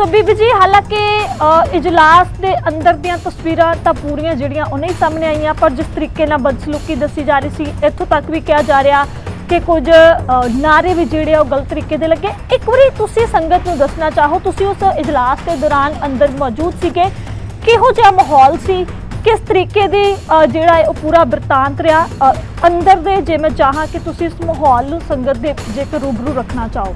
ਸੋ ਬੀਬੀ ਜੀ ਹਾਲਾਂਕਿ ਇਜਲਾਸ ਦੇ ਅੰਦਰ ਦੀਆਂ ਤਸਵੀਰਾਂ ਤਾਂ ਪੂਰੀਆਂ ਜਿਹੜੀਆਂ ਉਹ ਨਹੀਂ ਸਾਹਮਣੇ ਆਈਆਂ ਪਰ ਜਿਸ ਤਰੀਕੇ ਨਾਲ ਬਦਸਲੂਕੀ ਦੱਸੀ ਜਾ ਰਹੀ ਸੀ ਇੱਥੋਂ ਤੱਕ ਵੀ ਕਿਹਾ ਜਾ ਰਿਹਾ ਕਿ ਕੁਝ ਅ, ਨਾਅਰੇ ਵੀ ਜਿਹੜੇ ਆ ਉਹ ਗਲਤ ਤਰੀਕੇ ਦੇ ਲੱਗੇ। ਇੱਕ ਵਾਰੀ ਤੁਸੀਂ ਸੰਗਤ ਨੂੰ ਦੱਸਣਾ ਚਾਹੋ ਤੁਸੀਂ ਉਸ ਇਜਲਾਸ ਦੇ ਦੌਰਾਨ ਅੰਦਰ ਮੌਜੂਦ ਸੀਗੇ ਕਿਹੋ ਜਿਹਾ ਮਾਹੌਲ ਸੀ? ਕਿਸ ਤਰੀਕੇ ਦੀ ਜਿਹੜਾ ਹੈ ਉਹ ਪੂਰਾ ਬਰਤਾਂਤ ਰਿਹਾ? ਅੰਦਰ ਦੇ ਜੇ ਮੈਂ ਚਾਹਾਂ ਕਿ ਤੁਸੀਂ ਇਸ ਮਾਹੌਲ ਨੂੰ ਸੰਗਤ ਦੇ ਜੇਕਰ ਰੂਬਰੂ ਰੱਖਣਾ ਚਾਹੋ।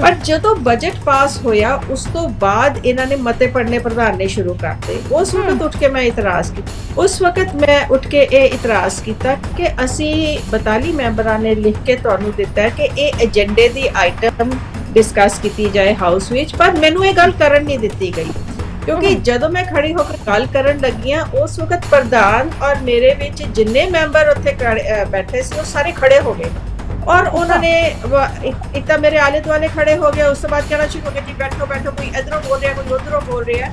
ਪਰ ਜਦੋਂ ਬਜਟ ਪਾਸ ਹੋਇਆ ਉਸ ਤੋਂ ਬਾਅਦ ਇਹਨਾਂ ਨੇ ਮਤੇ ਪੜਨੇ ਪ੍ਰਧਾਨ ਨੇ ਸ਼ੁਰੂ ਕਰਤੇ। ਉਸ ਵਕਤ ਉੱਠ ਕੇ ਮੈਂ ਇਤਰਾਜ਼ ਕੀਤਾ ਉਸ ਵਕਤ ਮੈਂ ਉੱਠ ਕੇ ਇਹ ਇਤਰਾਜ਼ ਕੀਤਾ ਕਿ ਅਸੀਂ 42 ਮੈਂਬਰਾਂ ਨੇ ਲਿਖ ਕੇ ਤੁਹਾਨੂੰ ਦਿੱਤਾ ਕਿ ਇਹ ਏਜੰਡੇ ਦੀ ਆਈਟਮ ਡਿਸਕਸ ਕੀਤੀ ਜਾਏ ਹਾਊਸ ਵਿੱਚ ਪਰ ਮੈਨੂੰ ਇਹ ਗੱਲ ਕਰਨ ਨਹੀਂ ਦਿੱਤੀ ਗਈ। ਕਿਉਂਕਿ ਜਦੋਂ ਮੈਂ ਖੜੀ ਹੋ ਕੇ ਗੱਲ ਕਰਨ ਲੱਗੀ ਹਾਂ ਉਸ ਵਕਤ ਪ੍ਰਧਾਨ ਔਰ ਮੇਰੇ ਵਿੱਚ ਜਿੰਨੇ ਮੈਂਬਰ ਉੱਥੇ ਬੈਠੇ ਸੀ ਉਹ ਸਾਰੇ ਖੜੇ ਹੋ ਗਏ। ਔਰ ਉਹਨਾਂ ਨੇ ਇੱਕ ਤਾਂ ਮੇਰੇ ਆਲੇ ਦੁਆਲੇ ਖੜੇ ਹੋ ਗਏ ਉਸ ਤੋਂ ਬਾਅਦ ਕਹਿਣਾ ਸ਼ੁਰੂ ਹੋ ਗਿਆ ਜੀ ਬੈਠੋ ਬੈਠੋ ਕੋਈ ਇਧਰੋਂ ਬੋਲ ਰਿਹਾ ਕੋਈ ਉਧਰੋਂ ਬੋਲ ਰਿਹਾ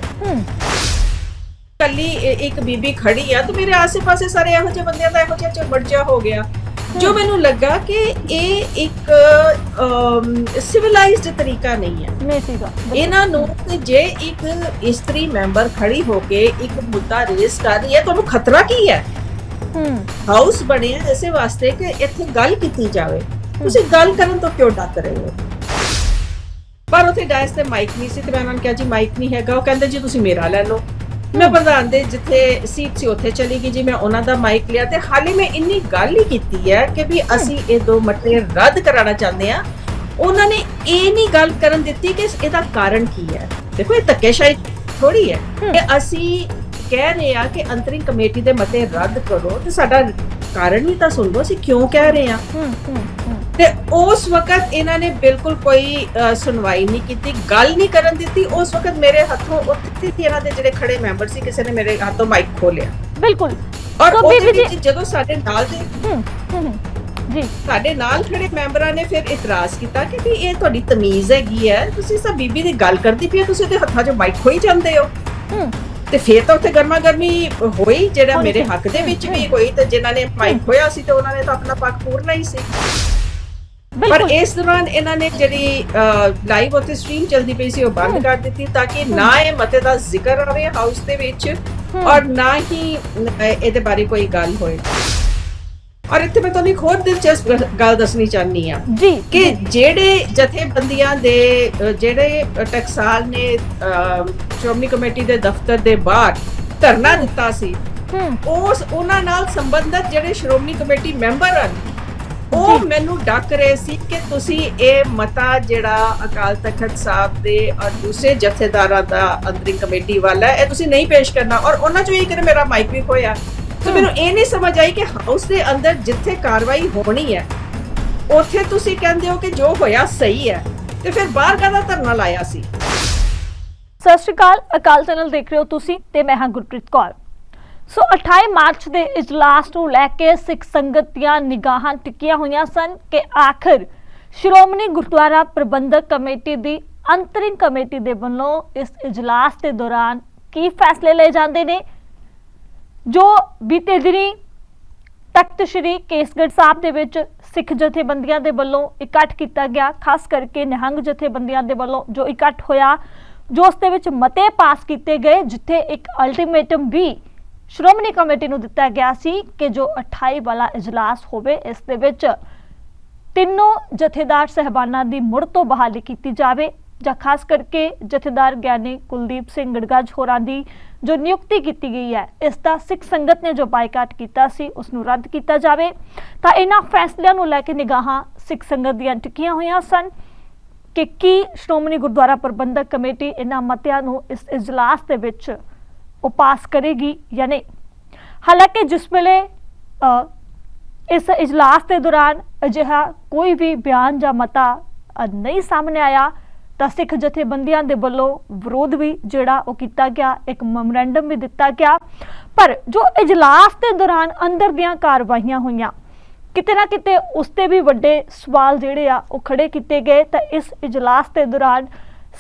ਕੱਲੀ ਇੱਕ ਬੀਬੀ ਖੜੀ ਆ ਤੇ ਮੇਰੇ ਆਸ-ਪਾਸੇ ਸਾਰੇ ਇਹੋ ਜਿਹੇ ਬੰਦਿਆਂ ਦਾ ਇਹੋ ਜਿਹਾ ਚਮੜਜਾ ਹੋ ਗਿਆ ਜੋ ਮੈਨੂੰ ਲੱਗਾ ਕਿ ਇਹ ਇੱਕ ਸਿਵਲਾਈਜ਼ਡ ਤਰੀਕਾ ਨਹੀਂ ਹੈ ਨਹੀਂ ਸੀਗਾ ਇਹਨਾਂ ਨੂੰ ਜੇ ਇੱਕ ਇਸਤਰੀ ਮੈਂਬਰ ਖੜੀ ਹੋ ਕੇ ਇੱਕ ਮੁੱਦਾ ਰੇਸ ਕਰ ਰਹੀ ਹੈ ਤੁਹਾਨੂੰ ਖਤਰਾ ਕੀ ਹੈ ਹਾਊਸ ਬਣਿਆ ਇਸੇ ਵਾਸਤੇ ਕਿ ਇੱਥੇ ਗੱਲ ਕੀਤੀ ਜਾਵੇ। ਤੁਸੀਂ ਗੱਲ ਕਰਨ ਤੋਂ ਕਿਉਂ ਡੱਕ ਰਹੇ ਹੋ? ਪਰ ਉੱਥੇ ਡਾਇਸ ਤੇ ਮਾਈਕ ਨਹੀਂ ਸੀ ਤੇ ਮੈਂ ਉਹਨਾਂ ਨੂੰ ਕਿਹਾ ਜੀ ਮਾਈਕ ਨਹੀਂ ਹੈਗਾ। ਉਹ ਕਹਿੰਦੇ ਜੀ ਤੁਸੀਂ ਮੇਰਾ ਲੈ ਲਓ। ਮੈਂ ਪ੍ਰਧਾਨ ਦੇ ਜਿੱਥੇ ਸੀਟ ਸੀ ਉੱਥੇ ਚਲੀ ਗਈ ਜੀ। ਮੈਂ ਉਹਨਾਂ ਦਾ ਮਾਈਕ ਲਿਆ ਤੇ ਹਾਲੇ ਮੈਂ ਇੰਨੀ ਗੱਲ ਹੀ ਕੀਤੀ ਹੈ ਕਿ ਵੀ ਅਸੀਂ ਇਹ ਦੋ ਮਤੇ ਰੱਦ ਕਰਾਉਣਾ ਚਾਹੁੰਦੇ ਆ ਉਹਨਾਂ ਨੇ ਇਹ ਨਹੀਂ ਗੱਲ ਕਰਨ ਦਿੱਤੀ ਕਿ ਇਹਦਾ ਕਾਰਨ ਕੀ ਹੈ। ਦੇਖੋ ਇਹ ਧੱਕੇਸ਼ਾਹੀ ਥੋੜੀ ਹੈ ਕਿ ਅਸੀਂ ਕਹਿ ਰਹੇ ਆ ਕਿ ਅੰਤਰਿੰਗ ਕਮੇਟੀ ਦੇ ਮਤੇ ਰੱਦ ਕਰੋ ਤੇ ਸਾਡਾ ਕਾਰਨ ਵੀ ਤਾਂ ਸੁਣ ਲਓ ਅਸੀਂ ਕਿਉਂ ਕਹਿ ਰਹੇ ਆ? ਤੇ ਉਸ ਵਕਤ ਇਹਨਾਂ ਨੇ ਬਿਲਕੁਲ ਕੋਈ ਸੁਣਵਾਈ ਨਹੀਂ ਕੀਤੀ ਗੱਲ ਨਹੀਂ ਕਰਨ ਦਿੱਤੀ ਉਸ ਵਕਤ ਮੇਰੇ ਹੱਥੋਂ ਉੱਥੇ ਇਹਨਾਂ ਦੇ ਜਿਹੜੇ ਖੜੇ ਮੈਂਬਰ ਸੀ ਕਿਸੇ ਨੇ ਮੇਰੇ ਹੱਥੋਂ ਮਾਈਕ ਖੋਲਿਆ ਬਿਲਕੁਲ। ਔਰ ਉਹਦੇ ਵਿੱਚ ਜਦੋਂ ਸਾਡੇ ਨਾਲ ਦੇ ਜੀ। ਸਾਡੇ ਨਾਲ ਖੜੇ ਮੈਂਬਰਾਂ ਨੇ ਫਿਰ ਇਤਰਾਜ਼ ਕੀਤਾ ਕਿ ਵੀ ਇਹ ਤੁਹਾਡੀ ਤਮੀਜ਼ ਹੈਗੀ ਹੈ ਤੁਸੀਂ ਸਭ ਬੀਬੀ ਦੀ ਗੱਲ ਕਰਦੀ ਪਈ ਤੁਸੀਂ ਉਹਦੇ ਹੱਥਾਂ 'ਚੋਂ ਮਾਈਕ ਖੋਈ ਜਾਂਦੇ ਹੋ। ਹੂੰ। ਤੇ ਫਿਰ ਤਾਂ ਉੱਥੇ ਗਰਮਾ ਗਰਮੀ ਹੋਈ ਜਿਹੜਾ ਮੇਰੇ। ਹੱਕ ਦੇ ਵਿੱਚ ਵੀ ਹੂੰ। ਕੋਈ ਤੇ ਜਿਨ੍ਹਾਂ ਨੇ ਮਾਈਕ ਖੋਇਆ ਸੀ ਤੇ ਉਹਨਾਂ ਨੇ ਤਾਂ ਆਪਣਾ ਪੱਖ ਪੂਰਨਾ ਹੀ ਸੀ ਪਰ ਇਸ ਦੌਰਾਨ ਇਹਨਾਂ ਨੇ ਜਿਹੜੀ ਲਾਈਵ ਉੱਤੇ ਸਟ੍ਰੀਮ ਚੱਲਦੀ ਪਈ ਸੀ ਉਹ ਬੰਦ। ਕਰ ਦਿੱਤੀ ਤਾਂ ਕਿ ਨਾ ਇਹ ਮਤੇ ਦਾ ਜ਼ਿਕਰ ਆਵੇ ਹਾਊਸ ਦੇ ਵਿੱਚ। ਔਰ ਨਾ ਹੀ ਇਹਦੇ ਬਾਰੇ ਕੋਈ ਗੱਲ ਹੋਏ ਔਰ ਇੱਥੇ ਮੈਂ ਤੁਹਾਨੂੰ ਇੱਕ ਹੋਰ ਦਿਲਚਸਪ ਗੱਲ ਦੱਸਣੀ ਚਾਹਨੀ ਆ ਜੀ ਕਿ ਜਿਹੜੇ ਜਥੇਬੰਦੀਆਂ ਦੇ ਜਿਹੜੇ ਟਕਸਾਲ ਨੇ ਸ਼੍ਰੋਮਣੀ ਕਮੇਟੀ ਦੇ ਦਫ਼ਤਰ ਦੇ ਬਾਹਰ ਧਰਨਾ ਦਿੱਤਾ ਸੀ। ਉਸ ਉਹਨਾਂ ਨਾਲ ਸੰਬੰਧਤ ਜਿਹੜੇ ਸ਼੍ਰੋਮਣੀ ਕਮੇਟੀ ਮੈਂਬਰ ਹਨ ਉਹ। ਮੈਨੂੰ ਡੱਕ ਰਹੇ ਸੀ ਕਿ ਤੁਸੀਂ ਇਹ ਮਤਾ ਜਿਹੜਾ ਅਕਾਲ ਤਖਤ ਸਾਹਿਬ ਦੇ ਔਰ ਦੂਸਰੇ ਜਥੇਦਾਰਾਂ ਦਾ ਅੰਤਰਿੰਗ ਕਮੇਟੀ ਵਾਲਾ ਹੈ, ਇਹ ਤੁਸੀਂ ਨਹੀਂ ਪੇਸ਼ ਕਰਨਾ। ਔਰ ਉਹਨਾਂ ਚੋਂ ਇੱਕ ਨੇ ਮੇਰਾ ਮਾਈਕ ਵੀ ਖੋਇਆ। ਸੋ ਹਮ। ਮੈਨੂੰ ਇਹ ਨਹੀਂ ਸਮਝ ਆਈ ਕਿ ਹਾਊਸ ਦੇ ਅੰਦਰ ਜਿੱਥੇ ਕਾਰਵਾਈ ਹੋਣੀ ਹੈ ਉੱਥੇ ਤੁਸੀਂ ਕਹਿੰਦੇ ਹੋ ਕਿ ਜੋ ਹੋਇਆ ਸਹੀ ਹੈ। ਤੇ ਫਿਰ ਬਾਹਰ ਕਾਹਦਾ ਧਰਨਾ ਲਾਇਆ ਸੀ? ਸਤਿ ਸ਼੍ਰੀ ਅਕਾਲ ਅਕਾਲ ਚੈਨਲ ਦੇਖ ਰਹੇ ਹੋ ਤੁਸੀਂ ਤੇ ਮੈਂ ਹਾਂ ਗੁਰਪ੍ਰੀਤ ਕੌਰ। ਸੋ 28 ਮਾਰਚ ਦੇ ਇਜਲਾਸ ਨੂੰ ਲੈ ਕੇ ਸਿੱਖ ਸੰਗਤ ਦੀਆਂ ਨਿਗਾਹਾਂ ਟਿਕੀਆਂ ਹੋਈਆਂ ਸਨ ਕਿ ਆਖਰ ਸ਼੍ਰੋਮਣੀ ਗੁਰਦੁਆਰਾ ਪ੍ਰਬੰਧਕ ਕਮੇਟੀ ਦੀ ਅੰਤਰਿੰਗ ਕਮੇਟੀ ਦੇ ਵੱਲੋਂ ਇਸ ਇਜਲਾਸ ਦੇ ਦੌਰਾਨ ਕੀ ਫੈਸਲੇ ਲਏ ਜਾਂਦੇ ਨੇ? ਜੋ ਬੀਤੇ ਦਿਨੀ ਤਖਤ ਸ੍ਰੀ ਕੇਸਗੜ੍ਹ ਸਾਹਿਬ ਦੇ ਵਿੱਚ ਸਿੱਖ ਜਥੇਬੰਦੀਆਂ ਦੇ ਵੱਲੋਂ ਇਕੱਠ ਕੀਤਾ ਗਿਆ, ਖਾਸ ਕਰਕੇ ਨਿਹੰਗ ਜਥੇਬੰਦੀਆਂ ਦੇ ਵੱਲੋਂ ਜੋ ਇਕੱਠ ਹੋਇਆ ਜੋ ਉਸ ਦੇ ਵਿੱਚ ਮਤੇ ਪਾਸ ਕੀਤੇ ਗਏ, ਜਿੱਥੇ ਇੱਕ ਅਲਟੀਮੇਟਮ ਵੀ ਸ਼੍ਰੋਮਣੀ ਕਮੇਟੀ ਨੂੰ ਦਿੱਤਾ ਗਿਆ ਸੀ ਕਿ ਜੋ 28 ਵਾਲਾ ਇਜਲਾਸ ਹੋਵੇ, ਇਸ ਦੇ ਵਿੱਚ ਤਿੰਨੋਂ ਜਥੇਦਾਰ ਸਹਿਬਾਨਾਂ ਦੀ ਮੁੜ ਤੋਂ ਬਹਾਲੀ ਕੀਤੀ ਜਾਵੇ, ਜਾਂ ਖਾਸ ਕਰਕੇ ਜਥੇਦਾਰ ਗਿਆਨੀ ਕੁਲਦੀਪ ਸਿੰਘ ਗੜਗਾਜ ਹੋਰਾਂ ਦੀ ਜੋ ਨਿਯੁਕਤੀ ਕੀਤੀ ਗਈ ਹੈ, ਇਸ ਦਾ ਸਿੱਖ ਸੰਗਤ ਨੇ ਜੋ ਬਾਈਕਾਟ ਕੀਤਾ ਸੀ, ਉਸ ਨੂੰ ਰੱਦ ਕੀਤਾ ਜਾਵੇ। ਤਾਂ ਇਹਨਾਂ ਫੈਸਲਿਆਂ ਨੂੰ ਲੈ ਕੇ ਨਿਗਾਹਾਂ ਸਿੱਖ ਸੰਗਤ ਦੀਆਂ ਟਿਕੀਆਂ ਹੋਈਆਂ ਸਨ। ਕਿ ਕੀ ਸ਼੍ਰੋਮਣੀ ਗੁਰਦੁਆਰਾ ਪ੍ਰਬੰਧਕ ਕਮੇਟੀ ਇਹਨਾਂ ਮਤਿਆਂ ਨੂੰ ਇਸ ਇਜਲਾਸ ਦੇ ਵਿੱਚ ਉਹ ਪਾਸ ਕਰੇਗੀ ਜਾਂ ਨਹੀਂ? ਹਾਲਾਂਕਿ ਜਿਸ ਵੇਲੇ ਇਸ ਇਜਲਾਸ ਦੇ ਦੌਰਾਨ ਅਜਿਹਾ ਕੋਈ ਵੀ ਬਿਆਨ ਜਾਂ ਮਤਾ ਨਹੀਂ ਸਾਹਮਣੇ ਆਇਆ, ਤਾਂ ਸਿੱਖ ਜਥੇਬੰਦੀਆਂ ਦੇ ਵੱਲੋਂ ਵਿਰੋਧ ਵੀ ਜਿਹੜਾ ਉਹ ਕੀਤਾ ਗਿਆ, ਇੱਕ ਮੈਮੋਰੈਂਡਮ ਵੀ ਦਿੱਤਾ ਗਿਆ। ਪਰ ਜੋ ਇਜਲਾਸ ਦੇ ਦੌਰਾਨ ਅੰਦਰ ਦੀਆਂ ਕਾਰਵਾਈਆਂ ਹੋਈਆਂ ਕਿਤੇ ਨਾ ਕਿਤੇ ਉਸ ਤੇ ਵੀ ਵੱਡੇ ਸਵਾਲ ਜਿਹੜੇ ਆ ਉਹ ਖੜੇ ਕੀਤੇ ਗਏ। ਤਾਂ ਇਸ ਇਜਲਾਸ ਦੇ ਦੌਰਾਨ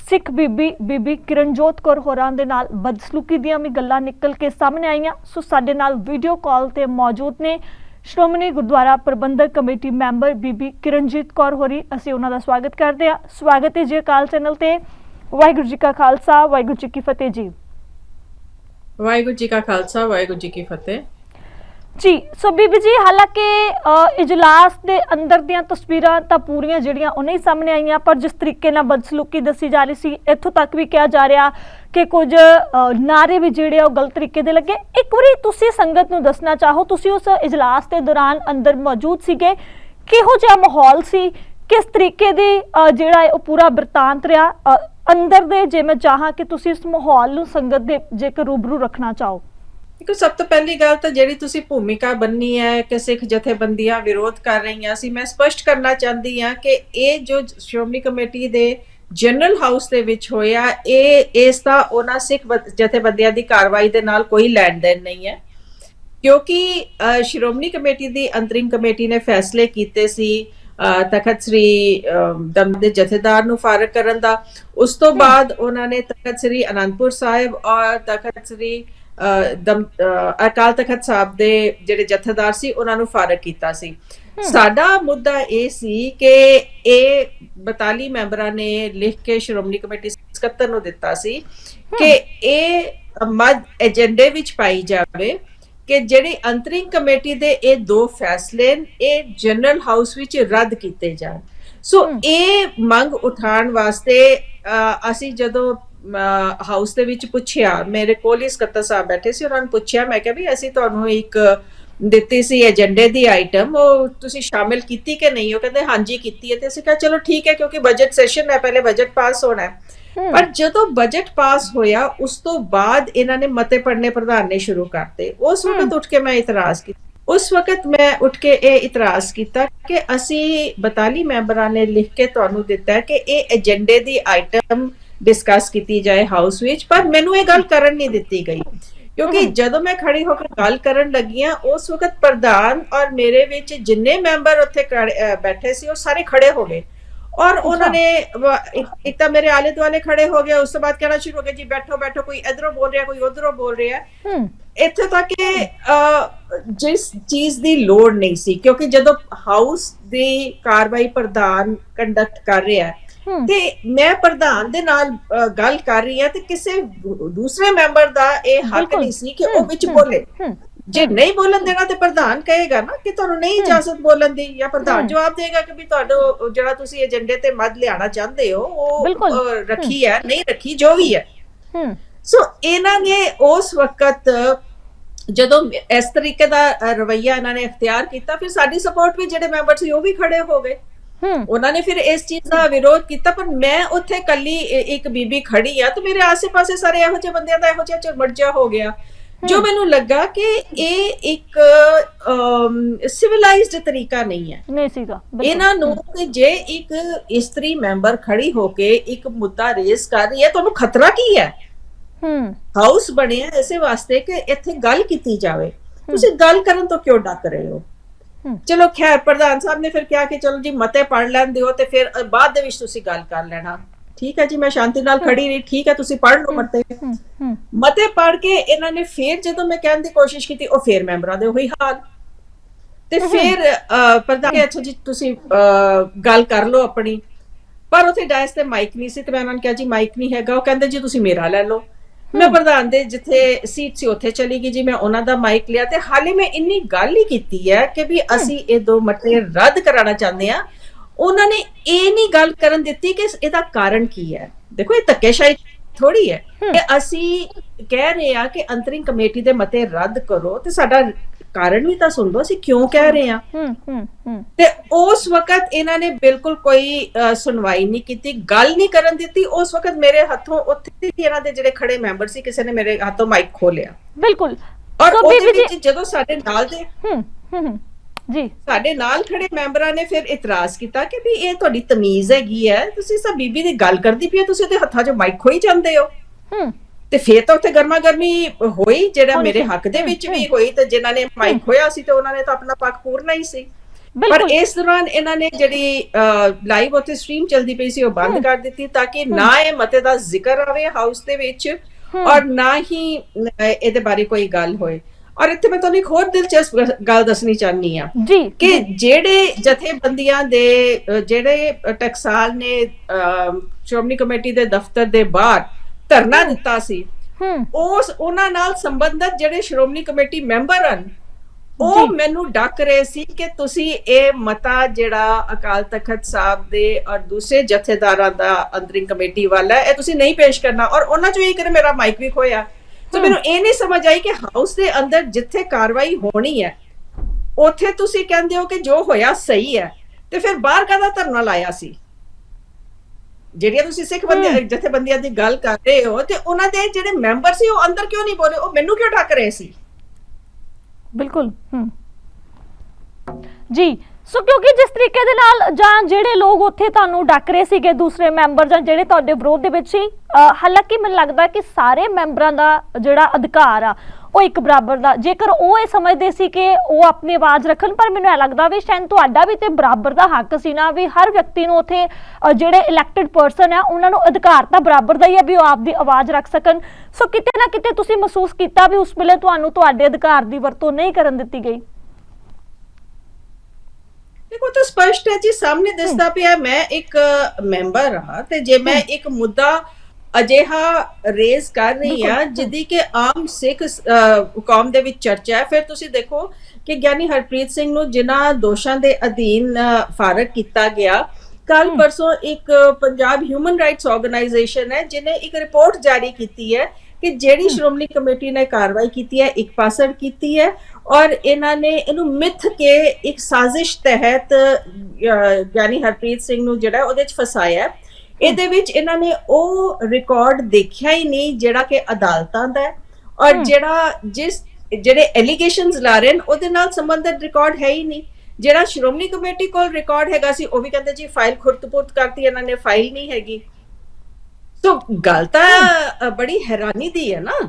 ਸਿੱਖ ਬੀਬੀ ਬੀਬੀ ਕਿਰਨਜੋਤ ਕੌਰ ਹੋਰਾਂ ਦੇ ਨਾਲ ਬਦਸਲੂਕੀ ਦੀਆਂ ਵੀ ਗੱਲਾਂ ਨਿਕਲ ਕੇ ਸਾਹਮਣੇ ਆਈਆਂ। ਸੋ ਸਾਡੇ ਨਾਲ ਵੀਡੀਓ ਕਾਲ ਤੇ ਮੌਜੂਦ ਨੇ ਸ਼੍ਰੋਮਣੀ ਗੁਰਦੁਆਰਾ ਪ੍ਰਬੰਧਕ ਕਮੇਟੀ ਮੈਂਬਰ ਬੀਬੀ ਕਿਰਨਜੀਤ ਕੌਰ ਹੋਰੀ। ਅਸੀਂ ਉਹਨਾਂ ਦਾ ਸਵਾਗਤ ਕਰਦੇ ਹਾਂ। ਸਵਾਗਤ ਹੈ ਜੀ ਅਕਾਲ ਚੈਨਲ ਤੇ। ਵਾਹਿਗੁਰੂ ਜੀ ਕਾ ਖਾਲਸਾ, ਵਾਹਿਗੁਰੂ ਜੀ ਕੀ ਫਤਿਹ ਜੀ। ਵਾਹਿਗੁਰੂ ਜੀ ਕਾ ਖਾਲਸਾ, ਵਾਹਿਗੁਰੂ ਜੀ ਕੀ ਫਤਿਹ। ਜੀ ਸੋ ਬੀਬੀ ਜੀ ਹਾਲਾਂਕਿ ਇਜਲਾਸ ਦੇ ਅੰਦਰ ਦੀਆਂ ਤਸਵੀਰਾਂ ਤਾਂ ਪੂਰੀਆਂ ਜਿਹੜੀਆਂ ਉਹ ਨਹੀਂ ਸਾਹਮਣੇ ਆਈਆਂ ਪਰ ਜਿਸ ਤਰੀਕੇ ਨਾਲ ਬਦਸਲੂਕੀ ਦੱਸੀ ਜਾ ਰਹੀ ਸੀ ਇੱਥੋਂ ਤੱਕ ਵੀ ਕਿਹਾ ਜਾ ਰਿਹਾ ਕਿ ਕੁਝ ਅ, ਨਾਰੇ ਵੀ ਜਿਹੜੇ ਆ ਉਹ ਗਲਤ ਤਰੀਕੇ ਦੇ ਲੱਗੇ। ਇੱਕ ਵਾਰੀ ਤੁਸੀਂ ਸੰਗਤ ਨੂੰ ਦੱਸਣਾ ਚਾਹੋ ਤੁਸੀਂ ਉਸ ਇਜਲਾਸ ਦੇ ਦੌਰਾਨ ਅੰਦਰ ਮੌਜੂਦ ਸੀਗੇ ਕਿਹੋ ਜਿਹਾ ਮਾਹੌਲ ਸੀ? ਕਿਸ ਤਰੀਕੇ ਦੀ ਜਿਹੜਾ ਹੈ ਉਹ ਪੂਰਾ ਬਿਰਤਾਂਤ ਰਿਹਾ? ਅੰਦਰ ਦੇ ਜੇ ਮੈਂ ਚਾਹਾਂ ਕਿ ਤੁਸੀਂ ਇਸ ਮਾਹੌਲ ਨੂੰ ਸੰਗਤ ਦੇ ਜੇਕਰ ਰੂਬਰੂ ਰੱਖਣਾ ਚਾਹੋ। ਦੇਖੋ ਸਭ ਤੋਂ ਪਹਿਲੀ ਗੱਲ ਤਾਂ ਜਿਹੜੀ ਤੁਸੀਂ ਭੂਮਿਕਾ ਬੰਨੀ ਹੈ ਕਿ ਸਿੱਖ ਜਥੇਬੰਦੀਆਂ ਵਿਰੋਧ ਕਰ ਰਹੀਆਂ ਸੀ ਮੈਂ ਸਪਸ਼ਟ ਕਰਨਾ ਚਾਹੁੰਦੀ ਹਾਂ ਕਿ ਇਹ ਜੋ ਸ਼੍ਰੋਮਣੀ ਕਮੇਟੀ ਦੇ ਜਨਰਲ ਹਾਊਸ ਦੇ ਵਿੱਚ ਹੋਇਆ ਇਹ ਇਸ ਦਾ ਉਹਨਾਂ ਸਿੱਖ ਜਥੇਬੰਦੀਆਂ ਦੀ ਕਾਰਵਾਈ ਦੇ ਨਾਲ ਕੋਈ ਲੈਣ ਦੇਣ ਨਹੀਂ ਹੈ। ਕਿਉਂਕਿ ਸ਼੍ਰੋਮਣੀ ਕਮੇਟੀ ਦੀ ਅੰਤਰਿਮ ਕਮੇਟੀ ਨੇ ਫੈਸਲੇ ਕੀਤੇ ਸੀ ਤਖਤ ਸ੍ਰੀ ਦਮ ਦੇ ਜਥੇਦਾਰ ਨੂੰ ਫਾਰਗ ਕਰਨ ਦਾ। ਉਸ ਤੋਂ ਬਾਅਦ ਉਹਨਾਂ ਨੇ ਤਖਤ ਸ੍ਰੀ ਅਨੰਦਪੁਰ ਸਾਹਿਬ ਔਰ ਤਖਤ ਸ੍ਰੀ ਅਕਾਲ ਤਖਤ ਸਾਹਿਬ ਦੇ ਜਿਹੜੇ ਜਥੇਦਾਰ ਸੀ ਉਹਨਾਂ ਨੂੰ ਫਾਰਗ ਕੀਤਾ ਸੀ। ਸਾਡਾ ਮੁੱਦਾ ਇਹ ਸੀ ਕਿ ਇਹ 42 ਮੈਂਬਰਾਂ ਨੇ ਲਿਖ ਕੇ ਸ਼੍ਰੋਮਣੀ ਕਮੇਟੀ ਸਕੱਤਰ ਨੂੰ ਦਿੱਤਾ ਸੀ ਕਿ ਇਹ ਮੱਧ ਏਜੰਡੇ ਵਿੱਚ ਪਾਈ ਜਾਵੇ ਕਿ ਜਿਹੜੀ ਅੰਤਰਿਮ ਕਮੇਟੀ ਦੇ ਇਹ ਦੋ ਫੈਸਲੇ ਇਹ ਜਨਰਲ ਹਾਊਸ ਵਿੱਚ ਰੱਦ ਕੀਤੇ ਜਾਣ। ਸੋ ਇਹ ਮੰਗ ਉਠਾਉਣ ਵਾਸਤੇ ਅਸੀਂ ਜਦੋਂ ਹਾਊਸ ਦੇ ਵਿੱਚ ਪੁੱਛਿਆ ਮੇਰੇ ਕੋਲ ਹੀ ਸਕੱਤਰ ਸਾਹਿਬ ਬੈਠੇ ਸੀ ਉਹਨਾਂ ਨੂੰ ਪੁੱਛਿਆ ਮੈਂ ਕਿਹਾ ਵੀ ਅਸੀਂ ਤੁਹਾਨੂੰ ਇੱਕ ਦਿੱਤੀ ਸੀ ਏਜੰਡੇ ਦੀ ਆਈਟਮ ਉਹ ਤੁਸੀਂ ਸ਼ਾਮਿਲ ਕੀਤੀ ਕਿ ਨਹੀਂ? ਉਹ ਕਹਿੰਦੇ ਹਾਂਜੀ ਕੀਤੀ ਹੈ। ਤੇ ਅਸੀਂ ਕਿਹਾ ਚਲੋ ਠੀਕ ਹੈ ਕਿਉਂਕਿ ਬਜਟ ਸੈਸ਼ਨ ਹੈ ਪਹਿਲੇ ਬਜਟ ਪਾਸ ਹੋਣਾ ਹੈ। ਪਰ ਜਦੋਂ ਬਜਟ ਪਾਸ ਹੋਇਆ ਉਸ ਤੋਂ ਬਾਅਦ ਇਹਨਾਂ ਨੇ ਮਤੇ ਪੜਨੇ ਪ੍ਰਧਾਨ ਨੇ ਸ਼ੁਰੂ ਕਰਤੇ। ਉਸ ਵਕਤ ਉੱਠ ਕੇ ਮੈਂ ਇਤਰਾਜ਼ ਕੀਤਾ। ਉਸ ਵਕਤ ਮੈਂ ਉੱਠ ਕੇ ਇਹ ਇਤਰਾਜ਼ ਕੀਤਾ ਕਿ ਅਸੀਂ 42 ਮੈਂਬਰਾਂ ਨੇ ਲਿਖ ਕੇ ਤੁਹਾਨੂੰ ਦਿੱਤਾ ਕਿ ਇਹ ਏਜੰਡੇ ਦੀ ਆਈਟਮ ਡਿਸਕਸ ਕੀਤੀ ਜਾਏ ਹਾਊਸ ਵਿੱਚ ਪਰ ਮੈਨੂੰ ਇਹ ਗੱਲ ਕਰਨ ਨਹੀਂ ਦਿੱਤੀ ਗਈ। ਕਿਉਂਕਿ ਜਦੋਂ ਮੈਂ ਖੜੀ ਹੋ ਕੇ ਗੱਲ ਕਰਨ ਲੱਗੀ ਹਾਂ ਉਸ ਵਕਤ ਪ੍ਰਧਾਨ ਔਰ ਮੇਰੇ ਵਿੱਚ ਜਿੰਨੇ ਮੈਂਬਰ ਉੱਥੇ ਬੈਠੇ ਸੀ ਉਹ ਸਾਰੇ ਖੜੇ ਹੋ ਗਏ। ਔਰ ਉਹਨਾਂ ਨੇ ਇੱਕ- ਤਾਂ ਮੇਰੇ ਆਲੇ ਦੁਆਲੇ ਖੜੇ ਹੋ ਗਏ ਉਸ ਤੋਂ ਬਾਅਦ ਕਹਿਣਾ ਸ਼ੁਰੂ ਹੋ ਗਿਆ ਜੀ ਬੈਠੋ ਬੈਠੋ ਕੋਈ ਇਧਰੋਂ ਬੋਲ ਰਿਹਾ ਕੋਈ ਉਧਰੋਂ ਬੋਲ ਰਿਹਾ। ਇੱਥੇ ਤੱਕ ਕਿ ਜਿਸ ਚੀਜ਼ ਦੀ ਲੋੜ ਨਹੀਂ ਸੀ ਕਿਉਂਕਿ ਜਦੋਂ ਹਾਊਸ ਦੀ ਕਾਰਵਾਈ ਪ੍ਰਧਾਨ ਕੰਡਕਟ ਕਰ ਰਿਹਾ ਹੂੰ ਤੇ ਮੈਂ ਪ੍ਰਧਾਨ ਦੇ ਨਾਲ ਗੱਲ ਕਰ ਰਹੀ ਹਾਂ ਤੇ ਕਿਸੇ ਦੂਸਰੇ ਮੈਂਬਰ ਦਾ ਇਹ ਹੱਕ। ਨਹੀਂ ਸੀ ਕਿ ਉਹ ਵਿੱਚ ਬੋਲੇ। ਜੇ ਨਹੀਂ ਬੋਲਣ ਦੇਣਾ ਤੇ ਪ੍ਰਧਾਨ ਕਹੇਗਾ ਨਾ ਕਿ ਤੁਹਾਨੂੰ ਨਹੀਂ ਇਜਾਜ਼ਤ ਬੋਲਣ ਦੀ ਜਾਂ ਪ੍ਰਧਾਨ। ਜਵਾਬ ਦੇਗਾ ਕਿ ਵੀ ਤੁਹਾਨੂੰ ਜਿਹੜਾ ਤੁਸੀਂ ਏਜੰਡੇ ਤੇ ਮੱਦ ਲਿਆਣਾ ਚਾਹੁੰਦੇ ਹੋ ਉਹ ਰੱਖੀ ਹੈ। ਨਹੀਂ ਰੱਖੀ ਜੋ ਵੀ ਹੈ। ਸੋ ਇਹਨਾਂ ਨੇ ਉਸ ਵਕਤ ਜਦੋਂ ਇਸ ਤਰੀਕੇ ਦਾ ਰਵੱਈਆ ਇਹਨਾਂ ਨੇ ਇਖਤਿਆਰ ਕੀਤਾ ਫਿਰ ਸਾਡੀ ਸਪੋਰਟ ਵੀ ਜਿਹੜੇ ਮੈਂਬਰ ਸੀ ਉਹ ਵੀ ਖੜੇ ਹੋ ਗਏ। ਉਹਨਾਂ ਨੇ ਫਿਰ ਇਸ ਚੀਜ਼ ਦਾ ਵਿਰੋਧ ਕੀਤਾ ਪਰ ਮੈਂ ਉੱਥੇ ਕੱਲੀ ਇੱਕ ਬੀਬੀ ਖੜੀ ਆ ਤੇ ਮੇਰੇ ਆਸ-ਪਾਸੇ ਸਾਰੇ ਇਹੋ ਜਿਹੇ ਬੰਦਿਆਂ ਦਾ ਇਹੋ ਜਿਹਾ ਚਰਮਰਜਾ ਹੋ ਗਿਆ। ਜੋ ਮੈਨੂੰ ਲੱਗਾ ਕਿ ਇਹ ਇੱਕ ਸਿਵਲਾਈਜ਼ਡ ਤਰੀਕਾ ਨਹੀਂ ਹੈ। ਨਹੀਂ ਸੀਗਾ। ਇਹਨਾਂ ਨੂੰ ਕਿ ਜੇ ਇੱਕ ਇਸਤਰੀ ਮੈਂਬਰ ਖੜੀ ਹੋ ਕੇ ਇੱਕ ਮੁੱਦਾ ਰੇਜ਼ ਕਰ ਰਹੀ ਹੈ ਤੁਹਾਨੂੰ ਖਤਰਾ ਕੀ ਹੈ? ਹੂੰ। ਹਾਊਸ ਬਣਿਆ ਇਸੇ ਵਾਸਤੇ ਕਿ ਇੱਥੇ ਗੱਲ ਕੀਤੀ ਜਾਵੇ। ਤੁਸੀਂ ਗੱਲ ਕਰਨ ਤੋਂ ਕਿਉਂ ਡੱਕ ਰਹੇ ਹੂੰ। ਚਲੋ ਖੈਰ ਪ੍ਰਧਾਨ ਸਾਹਿਬ ਨੇ ਫਿਰ ਕਿਹਾ ਕਿ ਚਲੋ ਜੀ ਮਤੇ ਪੜ ਲੈਂਦੇ ਹੋ ਤੇ ਫਿਰ ਬਾਅਦ ਦੇ ਵਿੱਚ ਤੁਸੀਂ ਗੱਲ ਕਰ ਲੈਣਾ। ਠੀਕ ਹੈ ਜੀ ਮੈਂ ਸ਼ਾਂਤੀ ਨਾਲ ਖੜੀ ਰਹੀ। ਠੀਕ ਹੈ ਤੁਸੀਂ ਪੜ ਲਓ ਮਤੇ। ਮਤੇ ਪੜ ਕੇ ਇਹਨਾਂ ਨੇ ਫਿਰ ਜਦੋਂ ਮੈਂ ਕਹਿਣ ਦੀ ਕੋਸ਼ਿਸ਼ ਕੀਤੀ ਉਹ ਫਿਰ ਮੈਂਬਰਾਂ ਦੇ ਉਹੀ ਹਾਲ। ਤੇ ਫਿਰ ਪ੍ਰਧਾਨ ਨੇ ਅੱਛਾ ਜੀ ਤੁਸੀਂ ਗੱਲ ਕਰ ਲਓ ਆਪਣੀ। ਪਰ ਉਥੇ ਡਾਇਸ ਤੇ ਮਾਈਕ ਨਹੀਂ ਸੀ ਤੇ ਮੈਂ ਉਹਨਾਂ ਨੂੰ ਕਿਹਾ ਜੀ ਮਾਈਕ ਨਹੀਂ ਹੈਗਾ। ਉਹ ਕਹਿੰਦੇ ਜੀ ਤੁਸੀਂ ਮੇਰਾ ਲੈ ਲਓ। ਮੈਂ ਪ੍ਰਧਾਨ ਦੇ ਜਿੱਥੇ ਸੀਟ ਸੀ ਉੱਥੇ ਚਲੀ ਗਈ ਜੀ। ਮੈਂ ਉਹਨਾਂ ਦਾ ਮਾਈਕ ਲਿਆ ਤੇ ਹਾਲੇ ਮੈਂ ਇੰਨੀ ਗੱਲ ਹੀ ਕੀਤੀ ਹੈ ਕਿ ਵੀ ਅਸੀਂ ਇਹ ਦੋ ਮਤੇ ਰੱਦ ਕਰਾਉਣਾ ਚਾਹੁੰਦੇ ਆ ਉਹਨਾਂ ਨੇ ਇਹ ਨਹੀਂ ਗੱਲ ਕਰਨ ਦਿੱਤੀ ਕਿ ਇਹਦਾ ਕਾਰਨ ਕੀ ਹੈ। ਦੇਖੋ ਇਹ ਧੱਕੇਸ਼ਾਹੀ ਥੋੜੀ ਹੈ ਕਿ ਅਸੀਂ ਕਹਿ ਰਹੇ ਆ ਕਿ ਅੰਤਰਿਮ ਕਮੇਟੀ ਦੇ ਮਤੇ ਰੱਦ ਕਰੋ ਤੇ ਸਾਡਾ ਕਾਰਨ ਵੀ ਤਾਂ ਸੁਣ ਲਓ ਅਸੀਂ ਕਿਉਂ ਕਹਿ ਰਹੇ ਆ ਹੂੰ ਹੂੰ ਹੂੰ। ਤੇ ਉਸ ਵਕਤ ਇਹਨਾਂ ਨੇ ਬਿਲਕੁਲ ਕੋਈ ਸੁਣਵਾਈ ਨਹੀਂ ਕੀਤੀ ਗੱਲ ਨਹੀਂ ਕਰਨ ਦਿੱਤੀ। ਉਸ ਵਕਤ ਮੇਰੇ ਹੱਥੋਂ ਉੱਥੇ ਇਹਨਾਂ ਦੇ ਜਿਹੜੇ ਖੜੇ ਮੈਂਬਰ ਸੀ ਕਿਸੇ ਨੇ ਮੇਰੇ ਹੱਥੋਂ ਮਾਈਕ ਖੋਲਿਆ ਬਿਲਕੁਲ। ਔਰ ਉਹਦੇ ਵਿੱਚ ਜਦੋਂ ਸਾਡੇ ਨਾਲ ਦੇ ਹੂੰ ਹੂੰ ਹੂੰ। ਜੀ। ਸਾਡੇ ਨਾਲ ਖੜੇ ਮੈਂਬਰਾਂ ਨੇ ਫਿਰ ਇਤਰਾਜ਼ ਕੀਤਾ ਕਿ ਵੀ ਇਹ ਤੁਹਾਡੀ ਤਮੀਜ਼ ਹੈਗੀ ਹੈ ਤੁਸੀਂ ਸਭ ਬੀਬੀ ਦੀ ਗੱਲ ਕਰਦੀ ਪਈ ਹੋ ਤੁਸੀਂ ਉਹਦੇ ਹੱਥਾਂ 'ਚੋਂ ਮਾਈਕ ਖੋਈ ਜਾਂਦੇ ਹੋ। ਹੂੰ। ਤੇ ਫੇਰ ਤਾਂ ਉੱਥੇ ਗਰਮਾ ਗਰਮੀ ਹੋਈ ਜਿਹੜਾ ਮੇਰੇ। ਹੱਕ ਦੇ ਵਿੱਚ ਵੀ ਹੋਈ ਤੇ ਜਿਨ੍ਹਾਂ ਨੇ ਮਾਈਕ ਖੋਇਆ ਸੀ ਤੇ ਉਹਨਾਂ ਨੇ ਤਾਂ ਆਪਣਾ ਪੱਖ ਪੂਰਨਾ ਹੀ ਸੀ। ਪਰ ਇਸ ਦੌਰਾਨ ਇਹਨਾਂ ਨੇ ਜਿਹੜੀ ਲਾਈਵ ਉੱਥੇ ਸਟ੍ਰੀਮ ਚੱਲਦੀ ਪਈ ਸੀ ਉਹ ਬੰਦ ਕਰ ਦਿੱਤੀ ਤਾਂ ਕਿ ਨਾ ਇਹ ਮਤੇ ਦਾ ਜ਼ਿਕਰ ਆਵੇ ਹਾਊਸ ਦੇ ਵਿੱਚ ਔਰ ਨਾ ਹੀ ਇਹਦੇ ਬਾਰੇ ਕੋਈ ਗੱਲ ਹੋਏ। ਔਰ ਇੱਥੇ ਮੈਂ ਤੁਹਾਨੂੰ ਇੱਕ ਹੋਰ ਦਿਲਚਸਪ ਗੱਲ ਦੱਸਣੀ ਚਾਹਨੀ ਆ ਕਿ ਜਿਹੜੇ ਜਥੇਬੰਦੀਆਂ ਦੇ ਜਿਹੜੇ ਟਕਸਾਲ ਨੇ ਸ਼੍ਰੋਮਣੀ ਕਮੇਟੀ ਦੇ ਦਫ਼ਤਰ ਦੇ ਬਾਹਰ ਧਰਨਾ ਦਿੱਤਾ ਸੀ। ਉਸ ਉਹਨਾਂ ਨਾਲ ਸੰਬੰਧਤ ਜਿਹੜੇ ਸ਼੍ਰੋਮਣੀ ਕਮੇਟੀ ਮੈਂਬਰ ਹਨ ਉਹ। ਮੈਨੂੰ ਡੱਕ ਰਹੇ ਸੀ ਕਿ ਤੁਸੀਂ ਇਹ ਮਤਾ ਜਿਹੜਾ ਅਕਾਲ ਤਖਤ ਸਾਹਿਬ ਦੇ ਔਰ ਦੂਸਰੇ ਜਥੇਦਾਰਾਂ ਦਾ ਅੰਤਰਿੰਗ ਕਮੇਟੀ ਵਾਲਾ ਇਹ ਤੁਸੀਂ ਨਹੀਂ ਪੇਸ਼ ਕਰਨਾ। ਔਰ ਉਹਨਾਂ ਚੋਂ ਇੱਕ ਨੇ ਮੇਰਾ ਮਾਈਕ ਵੀ ਖੋਇਆ ਸੋ ਮੈਨੂੰ ਇਹ ਨਹੀਂ ਸਮਝ ਆਈ ਕਿ ਹਾਊਸ ਦੇ ਅੰਦਰ ਜਿੱਥੇ ਕਾਰਵਾਈ ਹੋਣੀ ਹੈ ਉੱਥੇ ਤੁਸੀਂ ਕਹਿੰਦੇ ਹੋ ਕਿ ਜੋ ਹੋਇਆ ਸਹੀ ਹੈ। ਤੇ ਫਿਰ ਬਾਹਰ ਕਾਹਦਾ ਧਰਨਾ ਲਾਇਆ ਸੀ? ਜਿਹੜੀਆਂ ਤੁਸੀਂ ਸਿੱਖ ਬੰਦੇ। ਜਥੇਬੰਦੀਆਂ ਦੀ ਗੱਲ ਕਰ ਰਹੇ ਹੋ ਤੇ ਉਹਨਾਂ ਦੇ ਜਿਹੜੇ ਮੈਂਬਰ ਸੀ ਉਹ ਅੰਦਰ ਕਿਉਂ ਨਹੀਂ ਬੋਲੇ? ਉਹ ਮੈਨੂੰ ਕਿਉਂ ਡੱਕ ਰਹੇ ਸੀ? ਬਿਲਕੁਲ ਹੂੰ। ਜੀ ਸੋ ਕਿਉਂਕਿ ਜਿਸ ਤਰੀਕੇ ਦੇ ਨਾਲ ਜਾਂ ਜਿਹੜੇ ਲੋਕ ਉੱਥੇ ਤੁਹਾਨੂੰ ਡੱਕ ਰਹੇ ਸੀਗੇ ਦੂਸਰੇ ਮੈਂਬਰ ਜਾਂ ਜਿਹੜੇ ਤੁਹਾਡੇ ਵਿਰੋਧ ਦੇ ਵਿੱਚ ਸੀ ਹਾਲਾਂਕਿ ਮੈਨੂੰ ਲੱਗਦਾ ਕਿ ਸਾਰੇ ਮੈਂਬਰਾਂ ਦਾ ਜਿਹੜਾ ਅਧਿਕਾਰ ਆ ਉਹ ਇੱਕ ਬਰਾਬਰ ਦਾ। ਜੇਕਰ ਉਹ ਇਹ ਸਮਝਦੇ ਸੀ ਕਿ ਉਹ ਆਪਣੀ ਆਵਾਜ਼ ਰੱਖਣ ਪਰ ਮੈਨੂੰ ਇਹ ਲੱਗਦਾ ਵੀ ਸ਼ਾਇਦ ਤੁਹਾਡਾ ਵੀ ਤੇ ਬਰਾਬਰ ਦਾ ਹੱਕ ਸੀ ਨਾ ਵੀ ਹਰ ਵਿਅਕਤੀ ਨੂੰ ਉੱਥੇ ਜਿਹੜੇ ਇਲੈਕਟਿਡ ਪਰਸਨ ਆ ਉਹਨਾਂ ਨੂੰ ਅਧਿਕਾਰ ਤਾਂ ਬਰਾਬਰ ਦਾ ਹੀ ਹੈ ਵੀ ਉਹ ਆਪਦੀ ਆਵਾਜ਼ ਰੱਖ ਸਕਣ। ਸੋ ਕਿਤੇ ਨਾ ਕਿਤੇ ਤੁਸੀਂ ਮਹਿਸੂਸ ਕੀਤਾ ਵੀ ਉਸ ਵੇਲੇ ਤੁਹਾਨੂੰ ਤੁਹਾਡੇ ਅਧਿਕਾਰ ਦੀ ਵਰਤੋਂ ਨਹੀਂ ਕਰਨ ਦਿੱਤੀ ਗਈ। ਦੇਖੋ ਤਾਂ ਸਪਸ਼ਟ ਹੈ ਜੀ ਸਾਹਮਣੇ ਦਿਸਦਾ ਪਿਆ ਮੈਂ ਇੱਕ ਮੈਂਬਰ ਹਾਂ ਤੇ ਜੇ ਮੈਂ ਇੱਕ ਮੁੱਦਾ ਅਜਿਹਾ ਰੇਜ਼ ਕਰ ਰਹੀ ਬਿਲਕੁਲ। ਜਿਹਦੀ ਕਿ ਆਮ ਸਿੱਖ ਕੌਮ ਦੇ ਵਿੱਚ ਚਰਚਾ ਹੈ ਫਿਰ ਤੁਸੀਂ ਦੇਖੋ ਕਿ ਗਿਆਨੀ ਹਰਪ੍ਰੀਤ ਸਿੰਘ ਨੂੰ ਜਿਨ੍ਹਾਂ ਦੋਸ਼ਾਂ ਦੇ ਅਧੀਨ ਫਾਰਗ ਕੀਤਾ ਗਿਆ ਕੱਲ ਪਰਸੋਂ ਇੱਕ ਪੰਜਾਬ ਹਿਊਮਨ ਰਾਈਟਸ ਆਰਗੇਨਾਈਜੇਸ਼ਨ ਹੈ ਜਿਨੇ ਇੱਕ ਰਿਪੋਰਟ ਜਾਰੀ ਕੀਤੀ ਹੈ ਕਿ ਜਿਹੜੀ ਸ਼੍ਰੋਮਣੀ ਕਮੇਟੀ ਨੇ ਕਾਰਵਾਈ ਕੀਤੀ ਹੈ ਇੱਕ ਪਾਸੜ ਕੀਤੀ ਹੈ ਔਰ ਇਹਨਾਂ ਨੇ ਇਹਨੂੰ ਮਿੱਥ ਕੇ ਇੱਕ ਸਾਜ਼ਿਸ਼ ਤਹਿਤ ਗਿਆਨੀ ਹਰਪ੍ਰੀਤ ਸਿੰਘ ਨੂੰ ਜਿਹੜਾ ਉਹਦੇ ਚ ਫਸਾਇਆ ਹੈ। ਇਹਦੇ ਵਿੱਚ ਇਹਨਾਂ ਨੇ ਉਹ ਰਿਕਾਰਡ ਦੇਖਿਆ ਹੀ ਨਹੀਂ ਜਿਹੜਾ ਕਿ ਅਦਾਲਤਾਂ ਦਾ ਹੈ ਔਰ। ਜਿਹੜਾ ਜਿਸ ਜਿਹੜੇ ਐਲੀਗੇਸ਼ਨਸ ਲਾ ਰਹੇ ਨੇ ਉਹਦੇ ਨਾਲ ਸੰਬੰਧਿਤ ਰਿਕਾਰਡ ਹੈ ਹੀ ਨਹੀਂ। ਜਿਹੜਾ ਸ਼੍ਰੋਮਣੀ ਕਮੇਟੀ ਕੋਲ ਰਿਕਾਰਡ ਹੈਗਾ ਸੀ ਉਹ ਵੀ ਕਹਿੰਦੇ ਜੀ ਫਾਈਲ ਖੁਰਤਪੁਰਤ ਕਰਤੀ ਇਹਨਾਂ ਨੇ ਫਾਈਲ ਨਹੀਂ ਹੈਗੀ। ਸੋ ਗੱਲ ਤਾਂ ਬੜੀ ਹੈਰਾਨੀ ਦੀ ਹੈ ਨਾ।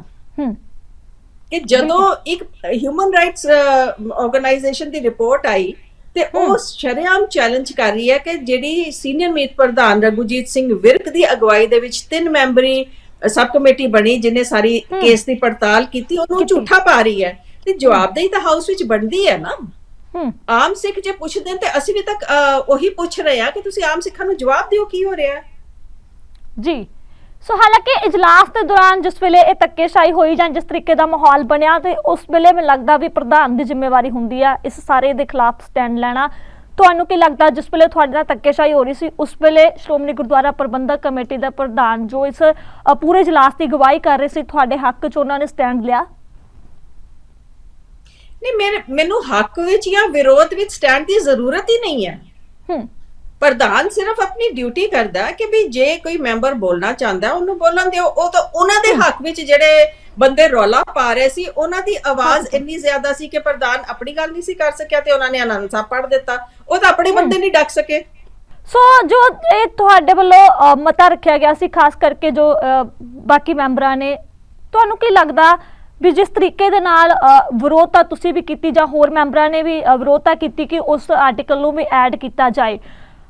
ਕਿ ਜਦੋਂ ਇੱਕ ਹਿਊਮਨ ਰਾਈਟਸ ਆਰਗੇਨਾਈਜੇਸ਼ਨ ਦੀ ਰਿਪੋਰਟ ਆਈ ਤੇ ਉਹ ਸ਼ਰੇਆਮ ਚੈਲੰਜ ਕਰ ਰਹੀ ਹੈ ਕਿ ਜਿਹੜੀ ਸੀਨੀਅਰ ਮੀਤ ਪ੍ਰਧਾਨ ਰਘੁਜੀਤ ਸਿੰਘ ਵਿਰਕ ਦੀ ਅਗਵਾਈ ਦੇ ਵਿੱਚ ਤਿੰਨ ਮੈਂਬਰੀ ਸਬ ਕਮੇਟੀ ਬਣੀ ਜਿਹਨੇ ਸਾਰੀ। ਕੇਸ ਦੀ ਪੜਤਾਲ ਕੀਤੀ ਉਹਨੂੰ। ਝੂਠਾ ਪਾ ਰਹੀ ਹੈ। ਤੇ ਜਵਾਬਦੇਹੀ ਤਾਂ ਹਾਊਸ ਵਿੱਚ ਬਣਦੀ ਹੈ ਨਾ। ਆਮ ਸਿੱਖ ਜੇ ਪੁੱਛਦੇ ਤੇ ਅਸੀਂ ਵੀ ਤੱਕ ਉਹੀ ਪੁੱਛ ਰਹੇ ਹਾਂ ਕਿ ਤੁਸੀਂ ਆਮ ਸਿੱਖਾਂ ਨੂੰ ਜਵਾਬ ਦਿਓ ਕੀ ਹੋ ਰਿਹਾ ਜੀ। ਸੋ ਹਾਲਾਂਕਿ ਇਜਲਾਸ ਦੇ ਦੌਰਾਨ ਜਿਸ ਵੇਲੇ ਇਹ ਧੱਕੇਸ਼ਾਹੀ ਹੋਈ ਜਾਂ ਜਿਸ ਤਰੀਕੇ ਦਾ ਮਾਹੌਲ ਬਣਿਆ ਤੇ ਉਸ ਵੇਲੇ ਮੈਨੂੰ ਲੱਗਦਾ ਵੀ ਪ੍ਰਧਾਨ ਦੀ ਜ਼ਿੰਮੇਵਾਰੀ ਹੁੰਦੀ ਆ ਇਸ ਸਾਰੇ ਦੇ ਖਿਲਾਫ ਸਟੈਂਡ ਲੈਣਾ। ਤੁਹਾਨੂੰ ਕੀ ਲੱਗਦਾ ਜਿਸ ਵੇਲੇ ਤੁਹਾਡੇ ਨਾਲ ਧੱਕੇਸ਼ਾਹੀ ਹੋ ਰਹੀ ਸੀ ਉਸ ਵੇਲੇ ਸ਼੍ਰੋਮਣੀ ਗੁਰਦੁਆਰਾ ਪ੍ਰਬੰਧਕ ਕਮੇਟੀ ਦਾ ਪ੍ਰਧਾਨ ਜੋ ਇਸ ਪੂਰੇ ਇਜਲਾਸ ਦੀ ਗਵਾਹੀ ਕਰ ਰਹੇ ਸੀ ਤੁਹਾਡੇ ਹੱਕ 'ਚ ਉਹਨਾਂ ਨੇ ਸਟੈਂਡ ਲਿਆ? ਨਹੀਂ ਮੈਨੂੰ ਹੱਕ ਵਿੱਚ ਜਾਂ ਵਿਰੋਧ ਵਿੱਚ ਸਟੈਂਡ ਦੀ ਜ਼ਰੂਰਤ ਹੀ ਨਹੀਂ ਹੈ। ਹੂੰ। ਪ੍ਰਧਾਨ ਸਿਰਫ ਆਪਣੀ ਡਿਊਟੀ ਕਰਦਾ ਕਿ ਵੀ ਜੇ ਕੋਈ ਮੈਂਬਰ ਬੋਲਣਾ ਚਾਹੁੰਦਾ ਉਹਨੂੰ ਬੋਲਣ ਦਿਓ। ਉਹ ਤਾਂ ਉਹਨਾਂ ਦੇ ਹੱਕ ਵਿੱਚ ਜਿਹੜੇ ਬੰਦੇ ਰੌਲਾ ਪਾ ਰਹੇ ਸੀ ਉਹਨਾਂ ਦੀ ਆਵਾਜ਼ ਇੰਨੀ ਜ਼ਿਆਦਾ ਸੀ ਕਿ ਪ੍ਰਧਾਨ ਆਪਣੀ ਗੱਲ ਨਹੀਂ ਸੀ ਕਰ ਸਕਿਆ ਤੇ ਉਹਨਾਂ ਨੇ ਆਨੰਦ ਸਾਹਿਬ ਪੜ੍ਹ ਦਿੱਤਾ। ਉਹ ਤਾਂ ਆਪਣੇ ਬੰਦੇ ਨਹੀਂ ਡੱਕ ਸਕੇ। ਸੋ ਜੋ ਇਹ ਤੁਹਾਡੇ ਵੱਲੋਂ ਮਤਾ ਰੱਖਿਆ ਗਿਆ ਸੀ ਖਾਸ ਕਰਕੇ ਜੋ ਬਾਕੀ ਮੈਂਬਰਾਂ ਨੇ ਤੁਹਾਨੂੰ ਕੀ ਲੱਗਦਾ ਵੀ ਜਿਸ ਤਰੀਕੇ ਦੇ ਨਾਲ ਵਿਰੋਧਤਾ ਤੁਸੀਂ ਵੀ ਕੀਤੀ ਜਾਂ ਹੋਰ ਮੈਂਬਰਾਂ ਨੇ ਵੀ ਵਿਰੋਧਤਾ ਕੀਤੀ ਕਿ ਉਸ ਆਰਟੀਕਲ ਨੂੰ ਵੀ ਐਡ ਕੀਤਾ ਜਾਏ?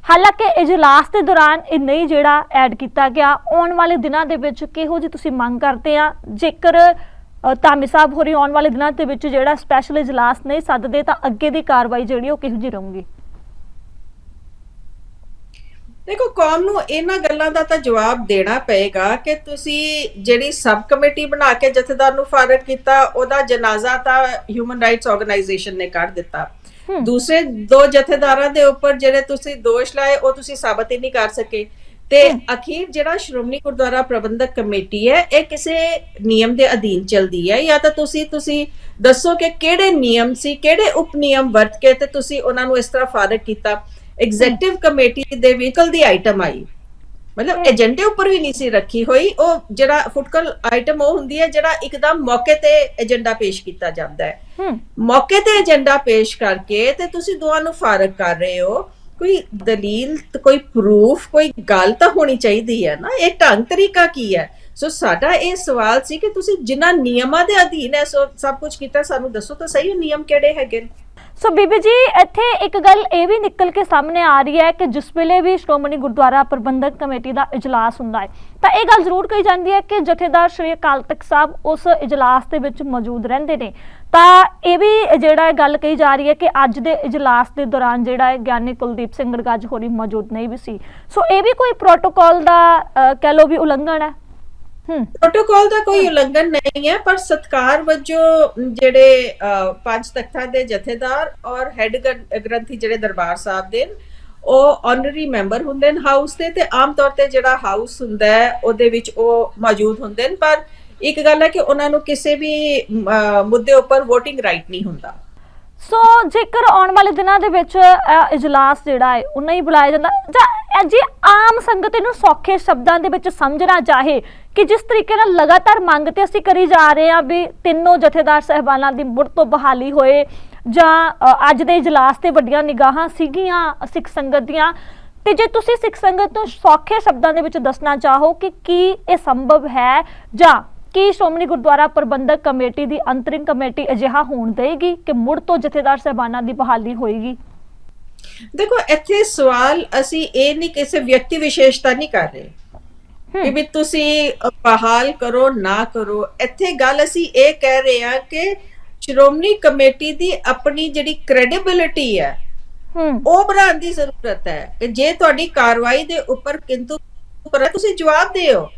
ਹਾਲਾਂਕਿ ਇਜਲਾਸ ਦੇ ਦੌਰਾਨ ਇਹ ਨਹੀਂ ਜਿਹੜਾ ਐਡ ਕੀਤਾ ਗਿਆ ਆਉਣ ਵਾਲੇ ਦਿਨਾਂ ਦੇ ਵਿੱਚ ਕਿਹੋ ਜਿਹੀ ਤੁਸੀਂ ਮੰਗ ਕਰਦੇ ਆ? ਜੇਕਰ ਅ, ਸਾਹਿਬ ਹੋਰੀ ਆਉਣ ਵਾਲੇ ਦਿਨਾਂ ਦੇ ਵਿੱਚ ਜਿਹੜਾ ਸਪੈਸ਼ਲ ਇਜਲਾਸ ਨਹੀਂ ਸੱਦਦੇ ਤਾਂ ਅੱਗੇ ਦੀ ਕਾਰਵਾਈ ਜਿਹੜੀ ਉਹ ਕਿਹੋ ਜਿਹੀ ਰਹੂਗੀ? ਦੇਖੋ ਕੌਮ ਨੂੰ ਇਹਨਾਂ ਗੱਲਾਂ ਦਾ ਤਾਂ ਜਵਾਬ ਦੇਣਾ ਪਏਗਾ ਕਿ ਤੁਸੀਂ ਜਿਹੜੀ ਸਬ ਕਮੇਟੀ ਬਣਾ ਕੇ ਜਥੇਦਾਰ ਨੂੰ ਫਾਰਗ ਕੀਤਾ ਉਹਦਾ ਜਨਾਜ਼ਾ ਤਾਂ ਹਿਊਮਨ ਰਾਈਟਸ ਆਰਗੇਨਾਈਜੇਸ਼ਨ ਨੇ ਕੱਢ ਦਿੱਤਾ। ਦੂਸਰੇ ਦੋ ਜਥੇਦਾਰਾਂ ਦੇ ਉੱਪਰ ਜਿਹੜੇ ਤੁਸੀਂ ਦੋਸ਼ ਲਾਏ ਉਹ ਤੁਸੀਂ ਸਾਬਤ ਹੀ ਨਹੀਂ ਕਰ ਸਕੇ। ਤੇ ਅਖੀਰ ਜਿਹੜਾ ਸ਼੍ਰੋਮਣੀ ਗੁਰਦੁਆਰਾ ਪ੍ਰਬੰਧਕ ਕਮੇਟੀ ਹੈ ਇਹ ਕਿਸੇ ਨਿਯਮ ਦੇ ਅਧੀਨ ਚਲਦੀ ਹੈ? ਜਾਂ ਤਾਂ ਤੁਸੀਂ ਤੁਸੀਂ ਦੱਸੋ ਕਿ ਕਿਹੜੇ ਨਿਯਮ ਸੀ ਕਿਹੜੇ ਉਪ ਨਿਯਮ ਵਰਤ ਕੇ ਤੇ ਤੁਸੀਂ ਉਹਨਾਂ ਨੂੰ ਇਸ ਤਰ੍ਹਾਂ ਫਾਰਗ ਕੀਤਾ? ਐਗਜ਼ੈਕਟਿਵ ਕਮੇਟੀ ਦੇ ਵਹੀਕਲ ਦੀ ਆਈਟਮ ਆਈ। ਮਤਲਬ ਏਜੰਡੇ ਉੱਪਰ ਵੀ ਨਹੀਂ ਸੀ ਰੱਖੀ ਹੋਈ ਉਹ ਜਿਹੜਾ ਫੁਟਕਲ ਆਈਟਮ ਉਹ ਹੁੰਦੀ ਹੈ ਜਿਹੜਾ ਇੱਕਦਮ ਮੌਕੇ ਤੇ ਏਜੰਡਾ ਪੇਸ਼ ਕੀਤਾ ਜਾਂਦਾ ਹੈ। ਮੌਕੇ ਤੇ ਏਜੰਡਾ ਪੇਸ਼ ਕਰਕੇ ਤੇ ਤੁਸੀਂ ਦੋਵਾਂ ਨੂੰ ਫਾਰਗ ਕਰ ਰਹੇ ਹੋ ਕੋਈ ਦਲੀਲ ਕੋਈ ਪ੍ਰੂਫ ਕੋਈ ਗੱਲ ਤਾਂ ਹੋਣੀ ਚਾਹੀਦੀ ਹੈ ਨਾ ਇਹ ਢੰਗ ਤਰੀਕਾ ਕੀ ਹੈ? ਸੋ ਸਾਡਾ ਇਹ ਸਵਾਲ ਸੀ ਕਿ ਤੁਸੀਂ ਜਿਨ੍ਹਾਂ ਨਿਯਮਾਂ ਦੇ ਅਧੀਨ ਹੈ ਸੋ ਸਭ ਕੁਝ ਕੀਤਾ ਸਾਨੂੰ ਦੱਸੋ ਤਾਂ ਸਹੀ ਨਿਯਮ ਕਿਹੜੇ ਹੈਗੇ ਨੇ? ਸੋ ਬੀਬੀ ਜੀ ਇੱਥੇ ਇੱਕ ਗੱਲ ਇਹ ਵੀ ਨਿਕਲ ਕੇ ਸਾਹਮਣੇ ਆ ਰਹੀ ਹੈ ਕਿ ਜਿਸ ਵੇਲੇ ਵੀ ਸ਼੍ਰੋਮਣੀ ਗੁਰਦੁਆਰਾ ਪ੍ਰਬੰਧਕ ਕਮੇਟੀ ਦਾ ਇਜਲਾਸ ਹੁੰਦਾ ਹੈ, ਤਾਂ ਇਹ ਗੱਲ ਜ਼ਰੂਰ ਕਹੀ ਜਾਂਦੀ ਹੈ ਕਿ ਜਥੇਦਾਰ ਸ਼੍ਰੀ ਅਕਾਲ ਤਖਤ ਸਾਹਿਬ ਉਸ ਇਜਲਾਸ ਦੇ ਵਿੱਚ ਮੌਜੂਦ ਰਹਿੰਦੇ ਨੇ। ਤਾਂ ਇਹ ਵੀ ਜਿਹੜਾ ਗੱਲ ਕਹੀ ਜਾ ਰਹੀ ਹੈ ਕਿ ਅੱਜ ਦੇ ਇਜਲਾਸ ਦੇ ਦੌਰਾਨ ਜਿਹੜਾ ਹੈ ਗਿਆਨੀ ਕੁਲਦੀਪ ਸਿੰਘ ਗੜਗੱਜ ਹੋਰੀ ਮੌਜੂਦ ਨਹੀਂ ਵੀ ਸੀ। ਸੋ ਇਹ ਵੀ ਕੋਈ ਪ੍ਰੋਟੋਕਾਲ ਦਾ ਕਹਿ ਲਓ ਵੀ ਉਲੰਘਣ ਹੈ? ਪ੍ਰੋਟੋਕਾਲ ਦਾ ਕੋਈ ਉਲੰਘਣ ਨਹੀਂ ਹੈ ਪਰ ਸਤਕਾਰ ਵਜੋਂ ਜਿਹੜੇ ਪੰਜ ਤਖਤਾਂ ਦੇ ਜਥੇਦਾਰ ਔਰ ਹੈੱਡ ਗ੍ਰੰਥੀ ਜਿਹੜੇ ਦਰਬਾਰ ਸਾਹਿਬ ਦੇ ਉਹ ਆਨਰਰੀ ਮੈਂਬਰ ਹੁੰਦੇ ਨੇ ਹਾਊਸ ਦੇ ਤੇ ਆਮ ਤੌਰ ਤੇ ਜਿਹੜਾ ਹਾਊਸ ਹੁੰਦਾ ਹੈ ਉਹਦੇ ਵਿੱਚ ਉਹ ਮੌਜੂਦ ਹੁੰਦੇ ਨੇ। ਪਰ ਇੱਕ ਗੱਲ ਹੈ ਕਿ ਉਹਨਾਂ ਨੂੰ ਕਿਸੇ ਵੀ ਮੁੱਦੇ ਉੱਪਰ VOTING ਰਾਈਟ ਨਹੀਂ ਹੁੰਦਾ। ਸੋ ਜੇਕਰ ਆਉਣ ਵਾਲੇ ਦਿਨਾਂ ਦੇ ਵਿੱਚ ਇਜਲਾਸ ਜਿਹੜਾ ਹੈ ਉਹ ਨਹੀਂ ਬੁਲਾਇਆ ਜਾਂਦਾ ਜਾਂ ਜੇ ਆਮ ਸੰਗਤ ਇਹਨੂੰ ਸੌਖੇ ਸ਼ਬਦਾਂ ਦੇ ਵਿੱਚ ਸਮਝਣਾ ਚਾਹੇ ਕਿ ਜਿਸ ਤਰੀਕੇ ਨਾਲ ਲਗਾਤਾਰ ਮੰਗ ਤੇ ਅਸੀਂ ਕਰੀ ਜਾ ਰਹੇ ਹਾਂ ਵੀ ਤਿੰਨੋਂ ਜਥੇਦਾਰ ਸਹਿਬਾਨਾਂ ਦੀ ਮੁੜ ਤੋਂ ਬਹਾਲੀ ਹੋਏ ਜਾਂ ਅੱਜ ਦੇ ਇਜਲਾਸ ਤੇ ਵੱਡੀਆਂ ਨਿਗਾਹਾਂ ਸੀਗੀਆਂ ਸਿੱਖ ਸੰਗਤ ਦੀਆਂ। ਤੇ ਜੇ ਤੁਸੀਂ ਸਿੱਖ ਸੰਗਤ ਨੂੰ ਸੌਖੇ ਸ਼ਬਦਾਂ ਦੇ ਵਿੱਚ ਦੱਸਣਾ ਚਾਹੋ ਕਿ ਕੀ ਇਹ ਸੰਭਵ ਹੈ ਜਾਂ ਕੀ ਸ਼੍ਰੋਮਣੀ ਗੁਰਦੁਆਰਾ ਪ੍ਰਬੰਧਕ ਕਮੇਟੀ ਦੀ ਅੰਤਰਿਮ ਕਮੇਟੀ ਅਜਿਹਾ ਹੋਣ ਦੇਗੀ ਕਿ ਮੁੜ ਤੋਂ ਜਥੇਦਾਰ ਸਹਿਬਾਨਾਂ ਦੀ ਬਹਾਲੀ ਹੋਏਗੀ? ਦੇਖੋ, ਇੱਥੇ ਸਵਾਲ ਅਸੀਂ ਇਹ ਨਹੀਂ ਕਿਸੇ ਵਿਅਕਤੀ ਵਿਸ਼ੇਸ਼ਤਾ ਨਹੀਂ ਕਰ ਰਹੇ। ਕਿ ਵੀ ਤੁਸੀਂ ਬਹਾਲ ਕਰੋ ਨਾ ਕਰੋ। ਇੱਥੇ ਗੱਲ ਅਸੀਂ ਇਹ ਕਹਿ ਰਹੇ ਹਾਂ ਕਿ ਸ਼੍ਰੋਮਣੀ ਕਮੇਟੀ ਦੀ ਆਪਣੀ ਜਿਹੜੀ ਕ੍ਰੈਡੀਬਿਲਿਟੀ ਹੈ ਹੂੰ। ਉਹ ਬਣਾਉਣ ਦੀ ਜ਼ਰੂਰਤ ਹੈ। ਕਿ ਜੇ ਤੁਹਾਡੀ ਕਾਰਵਾਈ ਦੇ ਉੱਪਰ ਕਿੰਤੂ ਪਰ ਤੁਸੀਂ ਜਵਾਬ ਦਿਓ।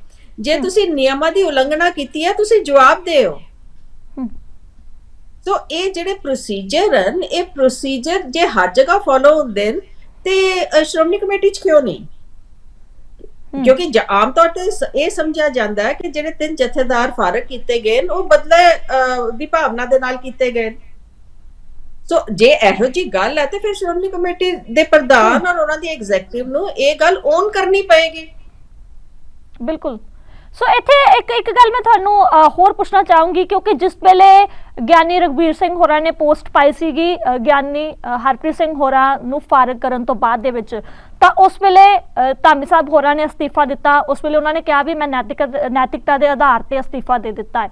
ਜੇ ਤੁਸੀਂ ਨਿਯਮਾਂ ਦੀ ਉਲੰਘਣਾ ਕੀਤੀ ਹੈ ਤੁਸੀਂ ਜਵਾਬ ਦਿਓ। ਸੋ ਇਹ ਜਿਹੜੇ ਪ੍ਰੋਸੀਜਰ ਹਨ ਇਹ ਪ੍ਰੋਸੀਜਰ ਜੇ ਹਰ ਜਗ੍ਹਾ ਫੋਲੋ ਹੁੰਦੇ ਨੇ ਤੇ ਸ਼੍ਰੋਮਣੀ ਕਮੇਟੀ ਚ ਕਿਉਂ ਨਹੀਂ। ਕਿਉਂਕਿ ਆਮ ਤੌਰ ਤੇ ਇਹ ਸਮਝਿਆ ਜਾਂਦਾ ਹੈ ਕਿ ਜਿਹੜੇ ਤਿੰਨ ਜਥੇਦਾਰ ਫਾਰਗ ਕੀਤੇ ਗਏ ਉਹ ਬਦਲੇ ਦੀ ਭਾਵਨਾ ਦੇ ਨਾਲ ਕੀਤੇ ਗਏ। ਸੋ ਜੇ ਇਹੋ ਜੀ ਗੱਲ ਹੈ ਤੇ ਫਿਰ ਸ਼੍ਰੋਮਣੀ ਕਮੇਟੀ ਦੇ ਪ੍ਰਧਾਨ ਔਰ ਉਹਨਾਂ ਦੀ ਐਗਜ਼ੈਕਟਿਵ ਨੂੰ ਇਹ ਗੱਲ ਓਨ ਕਰਨੀ ਪਏਗੀ। ਬਿਲਕੁਲ। ਸੋ ਇੱਥੇ ਇੱਕ ਇੱਕ ਗੱਲ ਮੈਂ ਤੁਹਾਨੂੰ ਹੋਰ ਪੁੱਛਣਾ ਚਾਹੂੰਗੀ ਕਿਉਂਕਿ ਜਿਸ ਵੇਲੇ ਗਿਆਨੀ ਰਗਵੀਰ ਸਿੰਘ ਹੋਰਾਂ ਨੇ ਪੋਸਟ ਪਾਈ ਸੀਗੀ ਗਿਆਨੀ ਹਰਪ੍ਰੀਤ ਸਿੰਘ ਹੋਰਾਂ ਨੂੰ ਫਾਰਗ ਕਰਨ ਤੋਂ ਬਾਅਦ ਦੇ ਵਿੱਚ, ਤਾਂ ਉਸ ਵੇਲੇ ਧਾਮੀ ਸਾਹਿਬ ਹੋਰਾਂ ਨੇ ਅਸਤੀਫਾ ਦਿੱਤਾ। ਉਸ ਵੇਲੇ ਉਹਨਾਂ ਨੇ ਕਿਹਾ ਵੀ ਮੈਂ ਨੈਤਿਕ ਨੈਤਿਕਤਾ ਦੇ ਆਧਾਰ ਤੇ ਅਸਤੀਫਾ ਦੇ ਦਿੱਤਾ ਹੈ।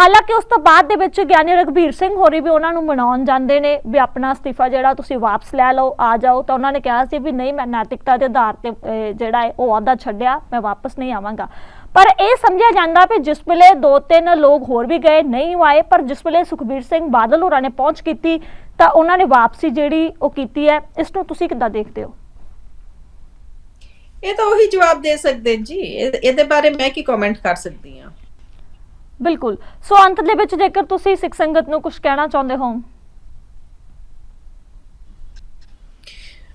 ਹਾਲਾਂਕਿ ਉਸ ਤੋਂ ਬਾਅਦ ਦੇ ਵਿੱਚ ਗਿਆਨੀ ਰਗਵੀਰ ਸਿੰਘ ਹੋਰੀ ਵੀ ਉਹਨਾਂ ਨੂੰ ਮਨਾਉਣ ਜਾਂਦੇ ਨੇ ਵੀ ਆਪਣਾ ਅਸਤੀਫਾ ਜਿਹੜਾ ਤੁਸੀਂ ਵਾਪਸ ਲੈ ਲਓ, ਆ ਜਾਓ। ਤਾਂ ਉਹਨਾਂ ਨੇ ਕਿਹਾ ਸੀ ਵੀ ਨਹੀਂ, ਮੈਂ ਨੈਤਿਕਤਾ ਦੇ ਆਧਾਰ ਤੇ ਜਿਹੜਾ ਹੈ ਉਹ ਅਹੁਦਾ ਛੱਡਿਆ, ਮੈਂ ਵਾਪਸ ਨਹੀਂ ਆਵਾਂਗਾ। ਪਰ ਇਹ ਸਮਝਿਆ ਜਾਂਦਾ ਵੀ ਜਿਸ ਵੇਲੇ ਦੋ ਤਿੰਨ ਲੋਕ ਹੋਰ ਵੀ ਗਏ ਨਹੀਂ ਆਏ ਪਰ ਜਿਸ ਵੇਲੇ ਸੁਖਬੀਰ ਸਿੰਘ ਬਾਦਲ ਹੋਰਾਂ ਨੇ ਪਹੁੰਚ ਕੀਤੀ ਤਾਂ ਉਹਨਾਂ ਨੇ ਵਾਪਸੀ ਜਿਹੜੀ ਉਹ ਕੀਤੀ ਹੈ ਇਸ ਨੂੰ ਤੁਸੀਂ ਕਿੱਦਾਂ ਦੇਖਦੇ ਹੋ? ਇਹ ਤਾਂ ਉਹੀ ਜਵਾਬ ਦੇ ਸਕਦੇ ਜੀ। ਇਹ- ਇਹਦੇ ਬਾਰੇ ਮੈਂ ਕੀ ਕਮੈਂਟ ਕਰ ਸਕਦੀ ਹਾਂ? ਬਿਲਕੁਲ। ਸੋ ਅੰਤ ਦੇ ਵਿੱਚ ਜੇਕਰ ਤੁਸੀਂ ਸਿੱਖ ਸੰਗਤ ਨੂੰ ਕੁਝ ਕਹਿਣਾ ਚਾਹੁੰਦੇ ਹੋ।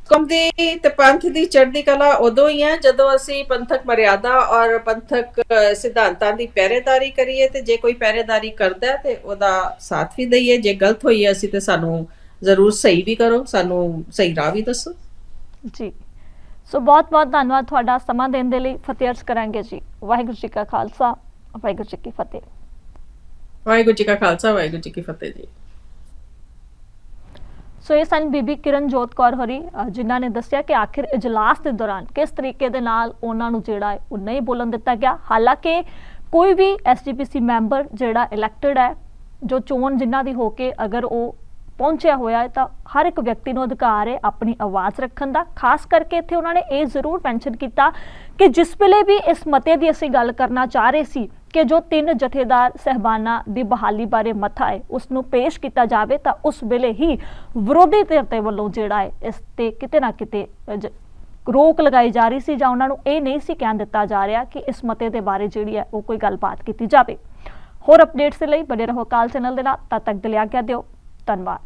ਕੌਮ ਦੀ ਤੇ ਪੰਥ ਦੀ ਚੜ੍ਹਦੀ ਕਲਾ ਉਦੋਂ ਹੀ ਹੈ ਜਦੋਂ ਅਸੀਂ ਪੰਥਕ ਮਰਿਆਦਾ ਔਰ ਪੰਥਕ ਸਿਧਾਂਤਾਂ ਦੀ ਪਹਿਰੇਦਾਰੀ ਕਰੀਏ ਤੇ ਜੇ ਕੋਈ ਪਹਿਰੇਦਾਰੀ ਕਰਦਾ ਹੈ ਤੇ ਉਹਦਾ ਸਾਥ ਵੀ ਦਈਏ ਜੇ ਗਲਤ ਹੋਈ ਹੈ ਅਸੀਂ ਤੇ ਸਾਨੂੰ ਜ਼ਰੂਰ ਸਹੀ ਵੀ ਕਰੋ ਸਾਨੂੰ ਸਹੀ ਰਾਹ ਵੀ ਦੱਸੋ। ਜੀ। ਸੋ ਬਹੁਤ ਬਹੁਤ ਧੰਨਵਾਦ ਤੁਹਾਡਾ ਸਮਾਂ ਦੇਣ ਦੇ ਲਈ ਫਤਿਹ ਅਰਜ਼ ਕਰਾਂਗੇ ਜੀ। ਵਾਹਿਗੁਰੂ ਜੀ ਕਾ ਖਾਲਸਾ ਵਾਹਿਗੁਰੂ ਜੀ ਕੀ ਫਤਿਹ। ਵਾਹਿਗੁਰੂ ਜੀ ਕਾ ਖਾਲਸਾ ਵਾਹਿਗੁਰੂ ਜੀ ਕੀ ਫਤਿਹ ਜੀ। ਸੋ ਇਹ ਸਨ ਬੀਬੀ ਕਿਰਨਜੋਤ ਕੌਰ ਹੋਰੀ ਜਿਨ੍ਹਾਂ ਨੇ ਦੱਸਿਆ ਕਿ ਆਖਿਰ ਇਜਲਾਸ ਦੇ ਦੌਰਾਨ ਕਿਸ ਤਰੀਕੇ ਦੇ ਨਾਲ ਉਹਨਾਂ ਨੂੰ ਜਿਹੜਾ ਹੈ ਉਹ ਨਹੀਂ ਬੋਲਣ ਦਿੱਤਾ ਗਿਆ। ਹਾਲਾਂਕਿ ਕੋਈ ਵੀ ਐਸਜੀਪੀਸੀ ਮੈਂਬਰ ਜਿਹੜਾ ਇਲੈਕਟਡ ਹੈ, ਜੋ ਚੋਣ ਜਿਨ੍ਹਾਂ ਦੀ ਹੋ ਕੇ ਅਗਰ ਉਹ ਪਹੁੰਚਿਆ ਹੋਇਆ ਹੈ, ਤਾਂ ਹਰ ਇੱਕ ਵਿਅਕਤੀ ਨੂੰ ਅਧਿਕਾਰ ਹੈ ਆਪਣੀ ਆਵਾਜ਼ ਰੱਖਣ ਦਾ। ਖਾਸ ਕਰਕੇ ਇੱਥੇ ਉਹਨਾਂ ਨੇ ਇਹ ਜ਼ਰੂਰ ਮੈਂਸ਼ਨ ਕੀਤਾ ਕਿ ਜਿਸ ਵੇਲੇ ਵੀ ਇਸ ਮਤੇ ਦੀ ਅਸੀਂ ਗੱਲ ਕਰਨਾ ਚਾਹ ਰਹੇ ਸੀ ਕਿ ਜੋ ਤਿੰਨ ਜਥੇਦਾਰ ਸਹਿਬਾਨਾਂ ਦੀ ਬਹਾਲੀ ਬਾਰੇ ਮੱਥਾ ਹੈ ਉਸ ਨੂੰ ਪੇਸ਼ ਕੀਤਾ ਜਾਵੇ ਤਾਂ ਉਸ ਵੇਲੇ ਹੀ ਵਿਰੋਧੀ ਧਿਰ ਦੇ ਵੱਲੋਂ ਜਿਹੜਾ ਹੈ, ਇਸ ਤੇ ਕਿਤੇ ਨਾ ਕਿਤੇ ਰੋਕ ਲਗਾਈ ਜਾ ਰਹੀ ਸੀ ਜਾਂ ਉਹਨਾਂ ਨੂੰ ਇਹ ਨਹੀਂ ਸੀ ਕਹਿਣ ਦਿੱਤਾ ਜਾ ਰਿਹਾ ਕਿ ਇਸ ਮਤੇ ਦੇ ਬਾਰੇ ਜਿਹੜੀ ਹੈ, ਉਹ ਕੋਈ ਗੱਲਬਾਤ ਕੀਤੀ ਜਾਵੇ। ਹੋਰ ਅਪਡੇਟਸ ਦੇ ਲਈ ਬਣੇ ਰਹੋ ਕਾਲ ਚੈਨਲ ਦੇ ਨਾਲ, ਤਦ ਤੱਕ ਦੇ ਲਈ ਦਿਓ। ਧੰਨਵਾਦ।